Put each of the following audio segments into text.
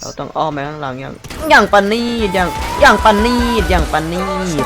เราต้องอ้อมไปข้างหลังอย่าง อย่างปานนีดอย่าง อย่างปานนีดอย่างปานนีด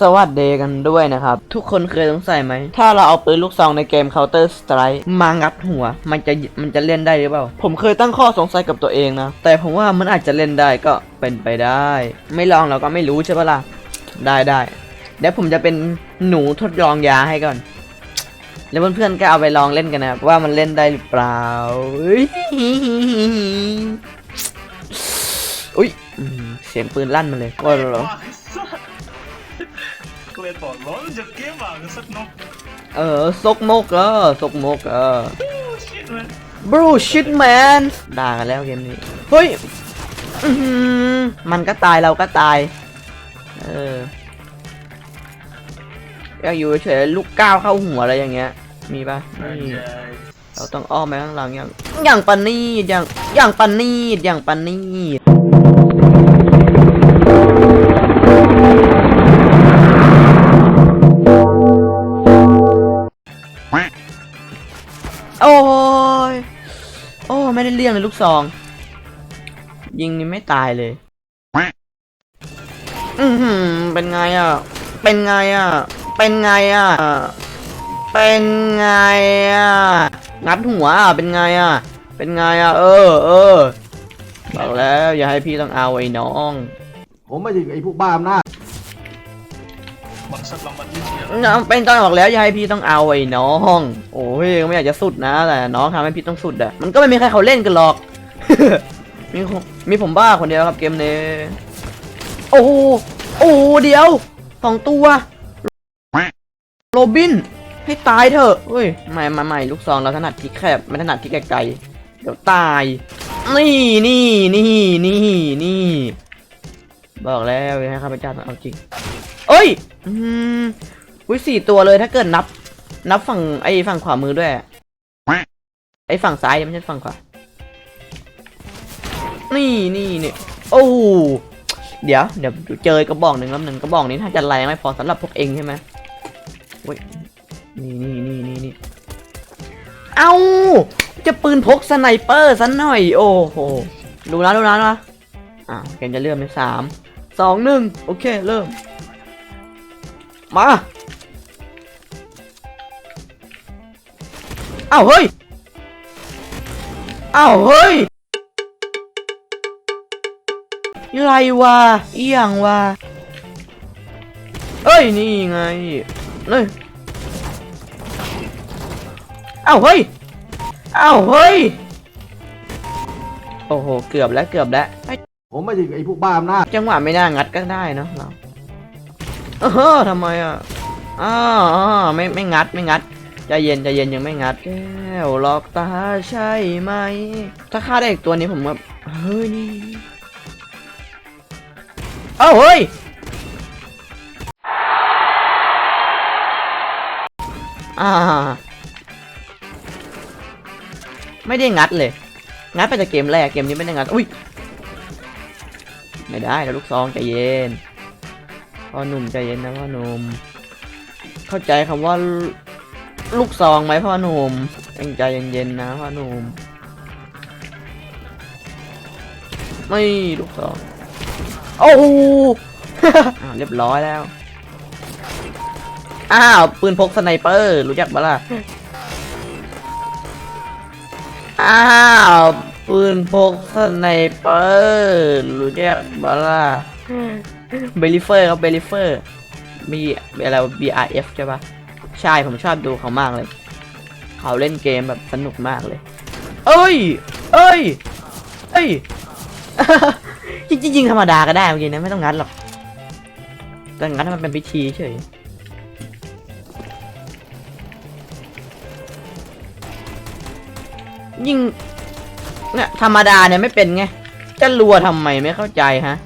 สวัสดีกันด้วยนะครับ ทุกคนเคยสงสัยไหม ถ้าเราเอาปืนลูกซองในเกม Counter Strike มางัดหัว มันจะมันจะเล่นได้หรือเปล่า ผมเคยตั้งข้อสงสัยกับตัวเองนะ แต่ผมว่ามันอาจจะเล่นได้ก็เป็นไปได้ ไม่ลองเราก็ไม่รู้ใช่ปะล่ะ ได้ได้เดี๋ยวผมจะเป็นหนูทดลองยาให้ก่อน แล้วเพื่อนๆก็เอาไปลองเล่นกันนะครับว่ามันเล่นได้หรือเปล่าอุ๊ยอุ้ยอืมเสียงปืนลั่นมาเลยก็เหรอ Klepa, lol, je kema, dat is het nog. เออซกมกเออซกมกเออ Oh shit man. bro shit man ด่ากันแล้วเกมนี้ เฮ้ย อื้อหือมันก็ตายเราก็ตาย เอออยากอยู่เฉยๆลูกก้าวเข้าหัวอะไรอย่างเงี้ย มีปะนี่มี เราต้องอ้อมไปข้างหลังอย่าง อย่างปานนีดอย่าง อย่างปานนีดอย่างปานนีด ไม่ได้เรื่องเลยลูกซอง ยิงนี่ไม่ตายเลย อือหือเป็นไงอะ เป็นไงอะ เป็นไงอะ เป็นไงอะ งัดหัวอะ เป็นไงอะ เป็นไงอะ เออ เออบอกแล้วอย่าให้พี่ต้องเอาไอ้น้อง ผมไม่ใช่ไอ้พวกบ้าอำนาจ น้องเป็นตอนบอกแล้วอย่าให้พี่ต้องเอาไอ้น้อง โอ้ยก็ไม่อยากจะสุดนะ แต่น้องทำให้พี่ต้องสุดอะมันก็ไม่มีใครเขาเล่นกันหรอก มีมีผมบ้าคนเดียวครับเกมนี้ โอ้โหโอ้เดียวสองตัว โรบิน ให้ตายเถอะเฮ้ยไม่ไม่ไม่ลูกซองเราถนัดที่แคบไม่ถนัดที่ไกลเดี๋ยวตาย นี่นี่นี่นี่นี่บอกแล้วอย่าให้ข้าจาต้องเอาจริง เอ้ย อืมอุ้ยสี่ตัวเลยถ้าเกิดนับ นับฝั่งไอ้ฝั่งขวามือด้วย ไอ้ฝั่งซ้ายไม่ใช่ฝั่งขวา นี่นี่นี่โอ้เดี๋ยวเดี๋ยวเจอกระบอกหนึ่งแล้วหนึ่งกระบอกนี้ถ้าจะแรงไม่พอสำหรับพวกเองใช่ไหมเว้ยนี่นี่นี่นี่นี่เอาจะปืนพกสไนเปอร์ซะหน่อย โอ้โหดูนะดูนะนะอ่าเกมจะเริ่มในสามสองหนึ่งโอเค เริ่ม มาอ้าวเฮ้ยอ้าวเฮ้ยอะไรวะเอียงวะเอ้ยนี่ไงเอ้ยอ้าวเฮ้ยอ้าวเฮ้ยโอ้โหเกือบแล้วเกือบแล้วผมไม่ใช่ไอ้พวกบ้าอำนาจจังหวะไม่น่างัดก็ได้เนอะเรา เออทำไมอะอ้าวอ้าวไม่ไม่งัดไม่งัดใจเย็นใจเย็นยังไม่งัดแก้วหลอกตาใช่ไหม ถ้าฆ่าได้อีกตัวนี้ผมแบบเฮ้ยนี่เอ้าเฮ้ยอ่าไม่ได้งัดเลย งัดไปแต่เกมแรกเกมนี้ไม่ได้งัดอุ้ยไม่ได้แล้วลูกซองใจเย็น พ่อหนุ่มใจเย็นนะพ่อหนุ่มเข้าใจคำว่าลูกซองไหมพ่อหนุ่มเองใจเย็นๆนะพ่อหนุ่มไม่ลูกซองโอ้โหอ้เรียบร้อยแล้ว อ้าว ปืนพกสไนเปอร์ รู้จักปะล่ะ อ้าว ปืนพกสไนเปอร์ รู้จักปะล่ะ เบลิเฟอร์ครับเบลิเฟอร์มีอะไร BRF ใช่ปะใช่ผมชอบดูเขามากเลย เขาเล่นเกมแบบสนุกมากเลย เอ้ย เอ้ย เอ้ยจริงๆยิงธรรมดาก็ได้เมื่อกี้นะไม่ต้องงัดหรอก แต่งัดมันเป็นพิธีเฉยยิงเนี่ยธรรมดาเนี่ยไม่เป็นไง จะรัวทำไมไม่เข้าใจฮะ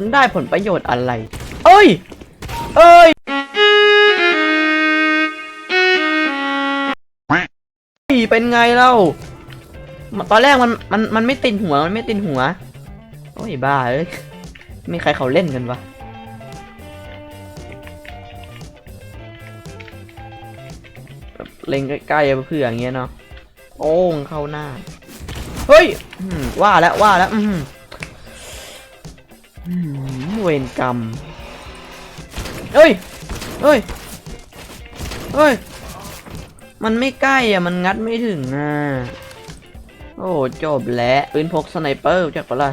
มันได้ผลประโยชน์อะไร เอ้ย เอ้ยเป็นไงเล่า ตอนแรกมันมันมันไม่ติดหัว มันไม่ติดหัว โอ้ยบ้าเลยไม่ใครเขาเล่นกันวะเล็งใกล้ๆเพื่ออย่างเงี้ยเนาะ โอ้งเข้าหน้า เฮ้ยว่าแล้วว่าแล้ว อื เวรกรรมเฮ้ยเฮ้ยเฮ้ย มันไม่ใกล้อะ มันงัดไม่ถึงอะ โอ้จบแล้วปืนพกสไนเปอร์จากปะล่ะ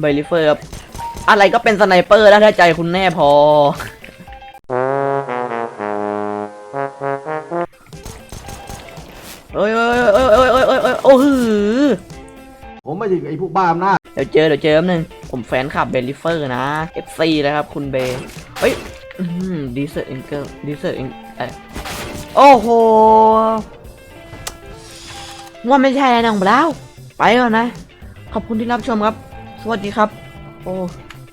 ไบลิเฟอร์ครับอะไรก็เป็นสไนเปอร์แล้วถ้าใจคุณแน่พอ เอ้ยเอ้ยเอ้ยเอ้ยเอ้ยเอ้ยเอ้ยโอ้หือผมไม่ใช่ไอ้พวกบ้าอำนาจ เดี๋ยวเจอเดี๋ยวเจอแป๊บนึงผมแฟนคลับเบลลิเฟอร์นะ FC นะครับคุณเบย์เฮ้ยดีเซอร์เอ็นเกิลดีเซอร์เอ็นเอยโอ้โหว่าไม่ใช่แล้วน้องเปล่าไปก่อนนะ ขอบคุณที่รับชมครับ สวัสดีครับ โอ้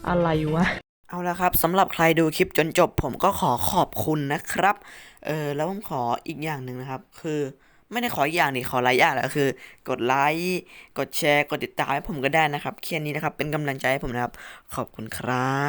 อะไรวะเอาละครับสำหรับใครดูคลิปจนจบผมก็ขอขอบคุณนะครับ เออแล้วผมขออีกอย่างหนึ่งนะครับ คือ ไม่ได้ขออย่างนี่ขอหลายอย่างแหละคือ กดไลค์กดแชร์กดติดตามให้ผมก็ได้นะครับแค่นี้นะครับเป็นกำลังใจให้ผมนะครับ ขอบคุณครับ